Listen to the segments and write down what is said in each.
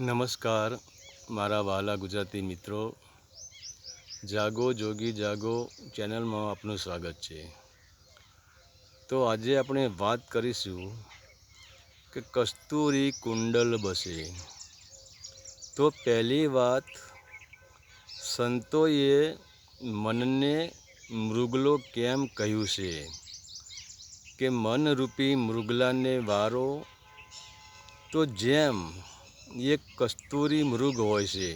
નમસ્કાર, મારા વાલા ગુજરાતી મિત્રો. જાગો, જોગી જાગો ચેનલમાં આપનું સ્વાગત છે. તો આજે આપણે વાત કરીશું કે કસ્તુરી કુંડલ બસે. તો પહેલી વાત, સંતોએ મનને મૃગલો કેમ કહ્યું છે? કે મનરૂપી મૃગલાને વારો? તો જેમ એક કસ્તુરી મૃગ હોય છે.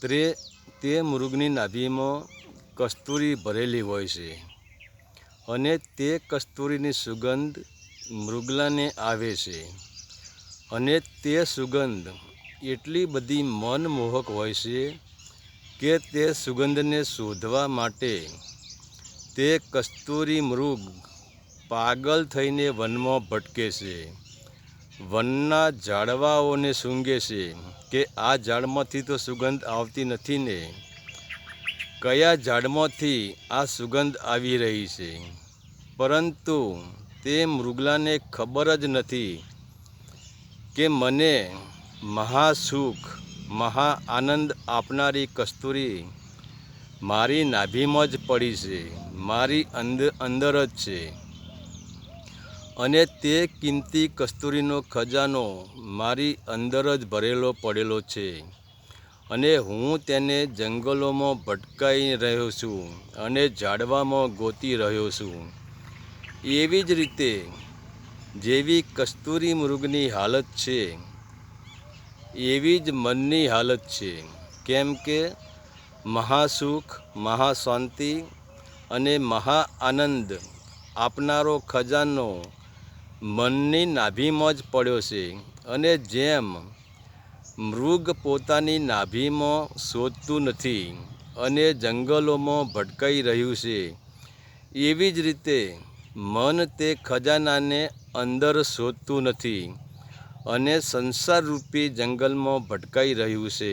તે તે મૃગની નાભીમાં કસ્તુરી ભરેલી હોય છે અને તે કસ્તુરીની સુગંધ મૃગલાને આવે છે અને તે સુગંધ એટલી બધી મનમોહક હોય છે કે તે સુગંધને શોધવા માટે તે કસ્તુરી મૃગ પાગલ થઈને વનમાં ભટકે છે. વનના ઝાડવાઓને સૂંઘે છે કે આ ઝાડમાંથી તો સુગંધ આવતી નથી ને? કયા ઝાડમાંથી આ સુગંધ આવી રહી છે? પરંતુ તે મૃગલાને ખબર જ નથી કે મને મહાસુખ મહા આનંદ આપનારી કસ્તુરી મારી નાભીમાં જ પડી છે, મારી અંદર અંદર જ છે. અને તે કિંમતી કસ્તુરીનો ખજાનો મારી અંદર જ ભરેલો પડેલો છે. અને હું તેને જંગલોમાં ભટકાઈ રહ્યો છું અને ઝાડવામાં ગોતી રહ્યો છું. એવી જ રીતે જેવી કસ્તુરી મૃગની હાલત છે, એવી જ મનની હાલત છે. કેમ કે મહાસુખ, મહાશાંતિ અને મહા આનંદ આપનારો ખજાનો મનની નાભીમાં જ પડ્યો છે અને જેમ મૃગ પોતાની નાભીમાં શોધતું નથી અને જંગલોમાં ભટકાઈ રહ્યું છે, એવી જ રીતે મન તે ખજાનાને અંદર શોધતું નથી અને સંસારરૂપી જંગલમાં ભટકાઈ રહ્યું છે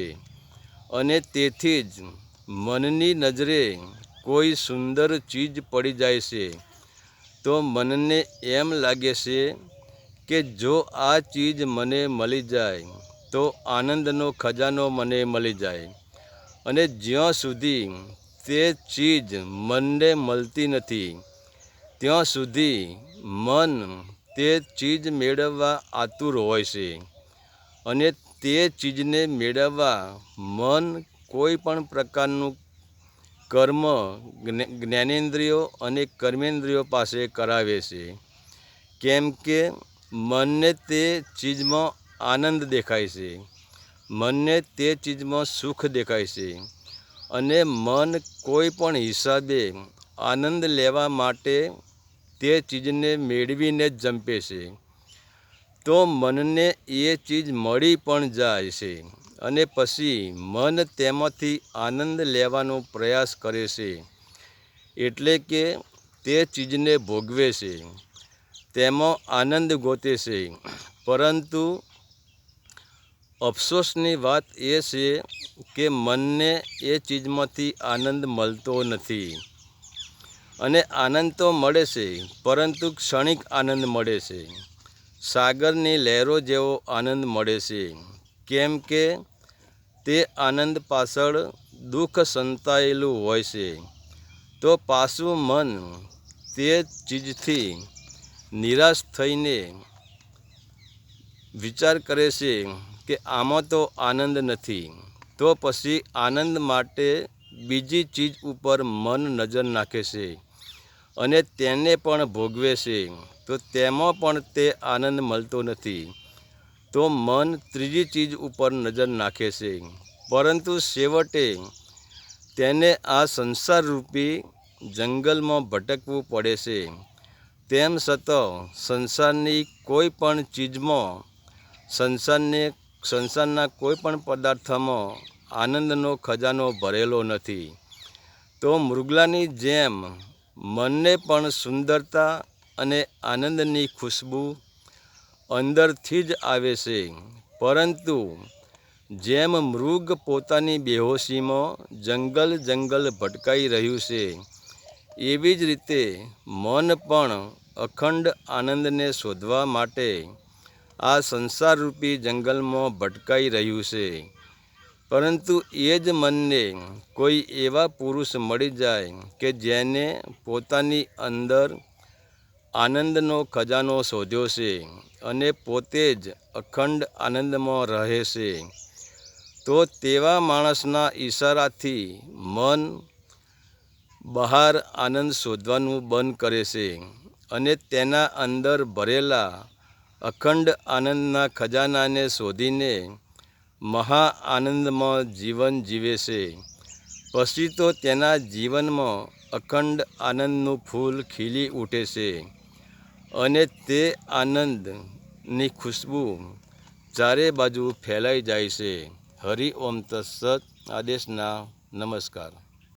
અને તેથી જ મનની નજરે કોઈ સુંદર ચીજ પડી જાય છે. તો મનને એમ લાગે છે કે જો આ ચીજ મને મળી જાય, તો આનંદનો ખજાનો મને મળી જાય. અને જ્યાં સુધી તે ચીજ મનને મળતી નથી, ત્યાં સુધી મન તે ચીજ મેળવવા આતુર હોય છે. અને તે ચીજને મેળવવા મન કોઈ પણ પ્રકારનું કર્મ જ્ઞાનેન્દ્રિયો અને કર્મેન્દ્રિયો પાસે કરાવે છે. કેમ કે મનને તે ચીજમાં આનંદ દેખાય છે. મનને તે ચીજમાં સુખ દેખાય છે. અને મન કોઈ પણ હિસાબે આનંદ લેવા માટે તે ચીજને મેળવીને જ જંપે છે. તો મનને એ ચીજ મળી પણ જાય છે. અને પછી મન તેમાંથી આનંદ લેવાનો પ્રયાસ કરે છે. એટલે કે તે ચીજને ભોગવે છે. તેમાં આનંદ ગોતે છે. પરંતુ અફસોસની વાત એ છે કે મનને એ ચીજમાંથી આનંદ મળતો નથી. અને આનંદ તો મળે છે, પરંતુ ક્ષણિક આનંદ મળે છે. સાગરની લહેરો જેવો આનંદ મળે છે. કેમ કે તે આનંદ પાછળ દુઃખ સંતાયેલું હોય છે. તો પાછું મન તે ચીજથી નિરાશ થઈને વિચાર કરે છે કે આમાં તો આનંદ નથી. તો પછી આનંદ માટે બીજી ચીજ ઉપર મન નજર નાખે છે અને તેને પણ ભોગવે છે. તો તેમાં પણ તે આનંદ મળતો નથી. તો મન ત્રીજી ચીજ ઉપર નજર નાખે છે. પરંતુ છેવટે તેને આ સંસારરૂપી જંગલમાં ભટકવું પડે છે. તેમ છતાં સંસારની કોઈ પણ ચીજમાં સંસારને, સંસારના કોઈ પણ પદાર્થમાં આનંદનો ખજાનો ભરેલો નથી. તો મૃગલાની જેમ મનને પણ સુંદરતા અને આનંદની ખુશ્બુ અંદરથી જ આવે છે. પરંતુ જેમ મૃગ પોતાની બેહોશીમાં જંગલ જંગલ ભટકાઈ રહ્યું છે, એવી જ રીતે મન પણ અખંડ આનંદને શોધવા માટે આ સંસારરૂપી જંગલમાં ભટકાઈ રહ્યું છે. પરંતુ એ જ મનને કોઈ એવા પુરુષ મળી જાય કે જેને પોતાની અંદર આનંદનો ખજાનો શોધ્યો છે અને પોતે જ અખંડ આનંદમાં રહે છે. તો તેવા માણસના ઈશારાથી મન બહાર આનંદ શોધવાનું બંધ કરે છે અને તેના અંદર ભરેલા અખંડ આનંદના ખજાનાને શોધીને મહા આનંદમાં જીવન જીવે છે. પછી તો તેના જીવનમાં અખંડ આનંદનું ફૂલ ખીલી ઉઠે છે. અને તે આનંદની ખુશ્બુ ચારે બાજુ ફેલાઈ જાય છે. હરિ ઓમ તત્સત. આદેશના નમસ્કાર.